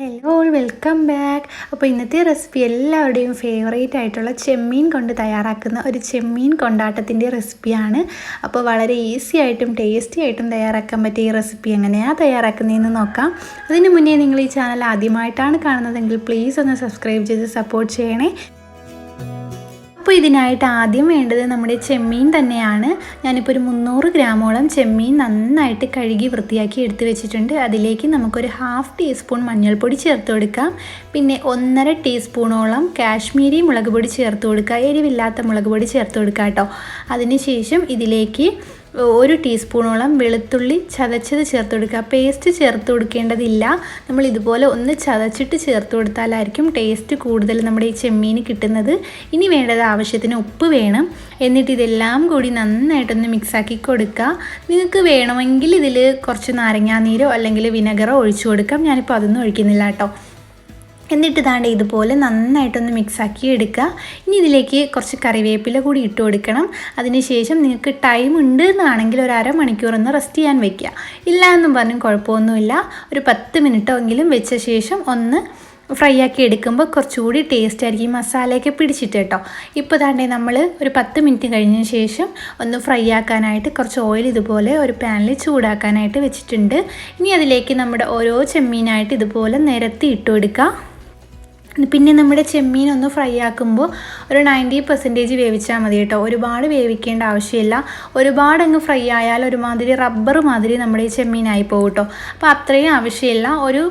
Hello welcome back അപ്പോൾ ഇന്നത്തെ recipe എല്ലാവരുടെയും ഫേവറേറ്റ് ആയിട്ടുള്ള ചെമ്മീൻ കൊണ്ട് തയ്യാറാക്കുന്ന ഒരു ചെമ്മീൻ കൊണ്ടാട്ടത്തിന്റെ റെസിപ്പിയാണ് അപ്പോൾ വളരെ ഈസി ആയിട്ടും ടേസ്റ്റി ആയിട്ടും തയ്യാറാക്കാൻ പറ്റിയ ഈ റെസിപ്പി എങ്ങനെയാണ് തയ്യാറാക്കുന്നതെന്ന് നോക്കാം. അതിന് മുന്നേ നിങ്ങൾ ഈ ചാനൽ ആദ്യമായിട്ടാണ് കാണുന്നതെങ്കിൽ പ്ലീസ് ഒന്ന് സബ്സ്ക്രൈബ് ചെയ്ത് സപ്പോർട്ട് ചെയ്യണേ. അപ്പോൾ ഇതിനായിട്ട് ആദ്യം വേണ്ടത് നമ്മുടെ ചെമ്മീൻ തന്നെയാണ്. ഞാനിപ്പോൾ ഒരു മുന്നൂറ് ഗ്രാമോളം ചെമ്മീൻ നന്നായിട്ട് കഴുകി വൃത്തിയാക്കി എടുത്തു വെച്ചിട്ടുണ്ട്. അതിലേക്ക് നമുക്കൊരു ഹാഫ് ടീസ്പൂൺ മഞ്ഞൾപ്പൊടി ചേർത്ത് കൊടുക്കാം. പിന്നെ ഒന്നര ടീസ്പൂണോളം കാശ്മീരി മുളക് പൊടി ചേർത്ത് കൊടുക്കുക. എരിവില്ലാത്ത മുളക് പൊടി ചേർത്ത് കൊടുക്കുക കേട്ടോ. അതിനുശേഷം ഇതിലേക്ക് ഒരു ടീസ്പൂണോളം വെളുത്തുള്ളി ചതച്ചത് ചേർത്ത് കൊടുക്കുക പേസ്റ്റ് ചേർത്ത് കൊടുക്കേണ്ടതില്ല നമ്മൾ ഇതുപോലെ ഒന്ന് ചതച്ചിട്ട് ചേർത്ത് കൊടുത്താലായിരിക്കും ടേസ്റ്റ് കൂടുതൽ നമ്മുടെ ഈ ചെമ്മീന് കിട്ടുന്നത്. ഇനി വേണ്ടത് ആവശ്യത്തിന് ഉപ്പ് വേണം. എന്നിട്ട് ഇതെല്ലാം കൂടി നന്നായിട്ടൊന്ന് മിക്സാക്കി കൊടുക്കുക. നിങ്ങൾക്ക് വേണമെങ്കിൽ ഇതിൽ കുറച്ച് നാരങ്ങാനീരോ അല്ലെങ്കിൽ വിനെഗറോ ഒഴിച്ചു കൊടുക്കാം. ഞാനിപ്പോൾ അതൊന്നും ഒഴിക്കുന്നില്ല കേട്ടോ. എന്നിട്ട് താണ്ട് ഇതുപോലെ നന്നായിട്ടൊന്ന് മിക്സാക്കി എടുക്കുക. ഇനി ഇതിലേക്ക് കുറച്ച് കറിവേപ്പില കൂടി ഇട്ട് കൊടുക്കണം. അതിനുശേഷം നിങ്ങൾക്ക് ടൈം ഉണ്ട് എന്നാണെങ്കിൽ ഒരു അരമണിക്കൂർ ഒന്ന് റെസ്റ്റ് ചെയ്യാൻ വെക്കുക. ഇല്ല എന്നും പറഞ്ഞും കുഴപ്പമൊന്നുമില്ല. ഒരു പത്ത് മിനിറ്റോ എങ്കിലും വെച്ച ശേഷം ഒന്ന് ഫ്രൈ ആക്കി എടുക്കുമ്പോൾ കുറച്ചുകൂടി ടേസ്റ്റ് ആയിരിക്കും മസാലയൊക്കെ പിടിച്ചിട്ട് കേട്ടോ ഇപ്പോൾ താണ്ടേ നമ്മൾ ഒരു പത്ത് മിനിറ്റ് കഴിഞ്ഞ ശേഷം ഒന്ന് ഫ്രൈ ആക്കാനായിട്ട് കുറച്ച് ഓയിൽ ഇതുപോലെ ഒരു പാനിൽ ചൂടാക്കാനായിട്ട് വെച്ചിട്ടുണ്ട്. ഇനി അതിലേക്ക് നമ്മുടെ ഓരോ ചെമ്മീനായിട്ട് ഇതുപോലെ നിരത്തി ഇട്ട് കൊടുക്കുക. പിന്നെ നമ്മുടെ ചെമ്മീൻ ഒന്ന് ഫ്രൈ ആക്കുമ്പോൾ ഒരു നയന്റി പെർസെന്റേജ് വേവിച്ചാൽ മതി കേട്ടോ. ഒരുപാട് വേവിക്കേണ്ട ആവശ്യമില്ല. ഒരുപാട് അങ്ങ് ഫ്രൈ ആയാൽ ഒരുമാതിരി റബ്ബർ മാതിരി നമ്മുടെ ഈ ചെമ്മീനായി പോകും കേട്ടോ. അപ്പോൾ അത്രയും ആവശ്യമില്ല. ഒരു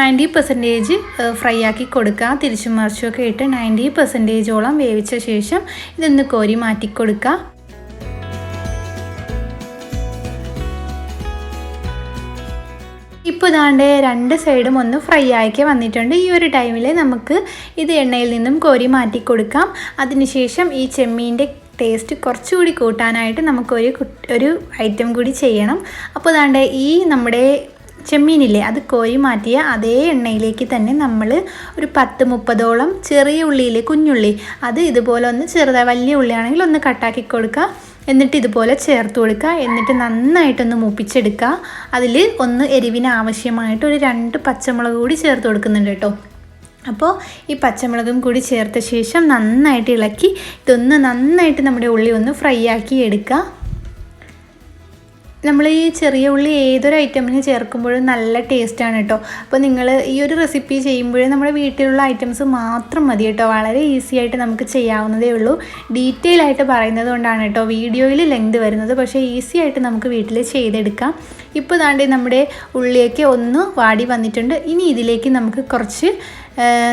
നയന്റി പെർസെന്റേജ് ഫ്രൈ ആക്കി കൊടുക്കുക. തിരിച്ചും മറിച്ചുമൊക്കെ ഇട്ട് നയന്റി പെർസെന്റേജോളം വേവിച്ച ശേഷം ഇതൊന്ന് കോരി മാറ്റി കൊടുക്കുക. ഇപ്പോൾ ഇതാണ്ട് രണ്ട് സൈഡും ഒന്ന് ഫ്രൈ ആക്കി വന്നിട്ടുണ്ട്. ഈ ഒരു ടൈമിൽ നമുക്ക് ഇത് എണ്ണയിൽ നിന്നും കോരി മാറ്റി കൊടുക്കാം. അതിനുശേഷം ഈ ചെമ്മീന്റെ ടേസ്റ്റ് കുറച്ചുകൂടി കൂട്ടാനായിട്ട് നമുക്കൊരു ഒരു ഐറ്റം കൂടി ചെയ്യണം. അപ്പോൾ അതാണ്ട് ഈ നമ്മുടെ ചെമ്മീനില്ലേ അത് കോരി മാറ്റിയ അതേ എണ്ണയിലേക്ക് തന്നെ നമ്മൾ ഒരു പത്ത് മുപ്പതോളം ചെറിയ ഉള്ളിയിൽ കുഞ്ഞുള്ളി അത് ഇതുപോലെ ഒന്ന് ചെറുതായി വലിയ ഉള്ളിയാണെങ്കിൽ ഒന്ന് കട്ടാക്കി കൊടുക്കുക എന്നിട്ട് ഇതുപോലെ ചേർത്ത് കൊടുക്കുക എന്നിട്ട് നന്നായിട്ടൊന്ന് മുപ്പിച്ചെടുക്കുക അതിൽ ഒന്ന് എരിവിന് ആവശ്യമായിട്ട് ഒരു രണ്ട് പച്ചമുളക് കൂടി ചേർത്ത് കൊടുക്കുന്നുണ്ട് കേട്ടോ. അപ്പോൾ ഈ പച്ചമുളകും കൂടി ചേർത്ത ശേഷം നന്നായിട്ട് ഇളക്കി ഇതൊന്ന് നന്നായിട്ട് നമ്മുടെ ഉള്ളി ഒന്ന് ഫ്രൈ ആക്കി എടുക്കുക നമ്മൾ ഈ ചെറിയ ഉള്ളി ഏതൊരു ഐറ്റമിന് ചേർക്കുമ്പോഴും നല്ല ടേസ്റ്റാണ് കേട്ടോ അപ്പോൾ നിങ്ങൾ ഈ ഒരു റെസിപ്പി ചെയ്യുമ്പോഴും നമ്മുടെ വീട്ടിലുള്ള ഐറ്റംസ് മാത്രം മതി കേട്ടോ വളരെ ഈസി ആയിട്ട് നമുക്ക് ചെയ്യാവുന്നതേ ഉള്ളൂ. ഡീറ്റെയിൽ ആയിട്ട് പറയുന്നത് കൊണ്ടാണ് കേട്ടോ വീഡിയോയിൽ ലെങ്ത് വരുന്നത്. പക്ഷേ ഈസി ആയിട്ട് നമുക്ക് വീട്ടിൽ ചെയ്തെടുക്കാം. ഇപ്പോൾ താണ്ടി നമ്മുടെ ഉള്ളിയൊക്കെ ഒന്ന് വാടി വന്നിട്ടുണ്ട്. ഇനി ഇതിലേക്ക് നമുക്ക് കുറച്ച്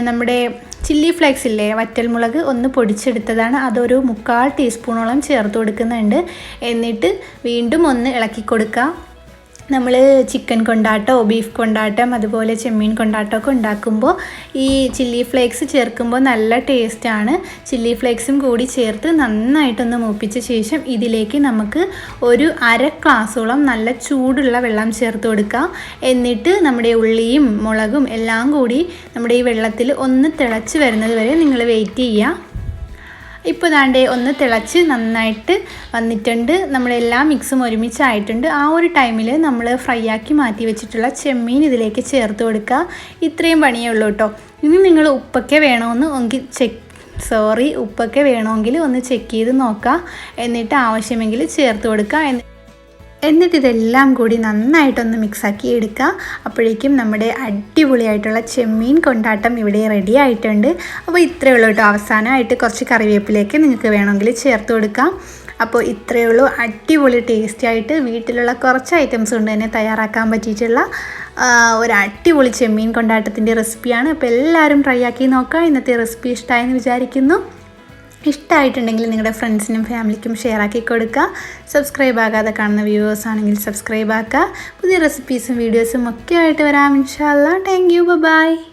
നമ്മുടെ ചില്ലി ഫ്ലേക്സ് ഇല്ലേ വറ്റൽമുളക് ഒന്ന് പൊടിച്ചെടുത്തതാണ്. അതൊരു മുക്കാൽ ടീസ്പൂണോളം ചേർത്ത് കൊടുക്കുന്നുണ്ട്. എന്നിട്ട് വീണ്ടും ഒന്ന് ഇളക്കി കൊടുക്കുക നമ്മൾ ചിക്കൻ കൊണ്ടാട്ടോ ബീഫ് കൊണ്ടാട്ടം അതുപോലെ ചെമ്മീൻ കൊണ്ടാട്ടമൊക്കെ ഉണ്ടാക്കുമ്പോൾ ഈ ചില്ലി ഫ്ലേക്സ് ചേർക്കുമ്പോൾ നല്ല ടേസ്റ്റാണ് ചില്ലി ഫ്ലേക്സും കൂടി ചേർത്ത് നന്നായിട്ടൊന്ന് മൂപ്പിച്ച ശേഷം ഇതിലേക്ക് നമുക്ക് ഒരു അര ഗ്ലാസോളം നല്ല ചൂടുള്ള വെള്ളം ചേർത്ത് കൊടുക്കാം. എന്നിട്ട് നമ്മുടെ ഉള്ളിയും മുളകും എല്ലാം കൂടി നമ്മുടെ ഈ വെള്ളത്തിൽ ഒന്ന് തിളച്ച് വരുന്നത് വരെ നിങ്ങൾ വെയിറ്റ് ചെയ്യുക. ഇപ്പോൾ ദാണ്ടേ ഒന്ന് തിളച്ച് നന്നായിട്ട് വന്നിട്ടുണ്ട്. നമ്മളെല്ലാ മിക്സും ഒരുമിച്ചായിട്ടുണ്ട്. ആ ഒരു ടൈമിൽ നമ്മൾ ഫ്രൈ ആക്കി മാറ്റി വെച്ചിട്ടുള്ള ചെമ്മീൻ ഇതിലേക്ക് ചേർത്ത് കൊടുക്കുക ഇത്രയും പണിയേ ഉള്ളൂ കേട്ടോ ഇനി നിങ്ങൾ ഉപ്പൊക്കെ വേണമെന്ന് എങ്കിൽ ചെക്ക് സോറി ഉപ്പൊക്കെ വേണമെങ്കിൽ ഒന്ന് ചെക്ക് ചെയ്ത് നോക്കുക എന്നിട്ട് ആവശ്യമെങ്കിൽ ചേർത്ത് കൊടുക്കുക എന്നിട്ട് ഇതെല്ലാം കൂടി നന്നായിട്ടൊന്ന് മിക്സാക്കി എടുക്കുക. അപ്പോഴേക്കും നമ്മുടെ അടിപൊളിയായിട്ടുള്ള ചെമ്മീൻ കൊണ്ടാട്ടം ഇവിടെ റെഡി ആയിട്ടുണ്ട്. അപ്പോൾ ഇത്രയേ ഉള്ളൂ കേട്ടോ. അവസാനമായിട്ട് കുറച്ച് കറിവേപ്പിലേക്ക് നിങ്ങൾക്ക് വേണമെങ്കിൽ ചേർത്ത് കൊടുക്കാം. അപ്പോൾ ഇത്രയേ ഉള്ളൂ. അടിപൊളി ടേസ്റ്റി ആയിട്ട് വീട്ടിലുള്ള കുറച്ച് ഐറ്റംസ് കൊണ്ട് തന്നെ തയ്യാറാക്കാൻ പറ്റിയിട്ടുള്ള ഒരു അടിപൊളി ചെമ്മീൻ കൊണ്ടാട്ടത്തിന്റെ റെസിപ്പിയാണ് അപ്പോൾ എല്ലാവരും ട്രൈ ആക്കി നോക്കുക. ഇന്നത്തെ റെസിപ്പി ഇഷ്ടമായെന്ന് വിചാരിക്കുന്നു. ഇഷ്ടമായിട്ടുണ്ടെങ്കിൽ നിങ്ങളുടെ ഫ്രണ്ട്സിനും ഫാമിലിക്കും ഷെയർ ആക്കി കൊടുക്കുക. സബ്സ്ക്രൈബ് ആകാതെ കാണുന്ന വ്യൂവേഴ്സ് ആണെങ്കിൽ സബ്സ്ക്രൈബ് ആക്കുക. പുതിയ റെസിപ്പീസും വീഡിയോസും ഒക്കെ ആയിട്ട് വരാം ഇൻഷാല്ല താങ്ക് യു ബൈ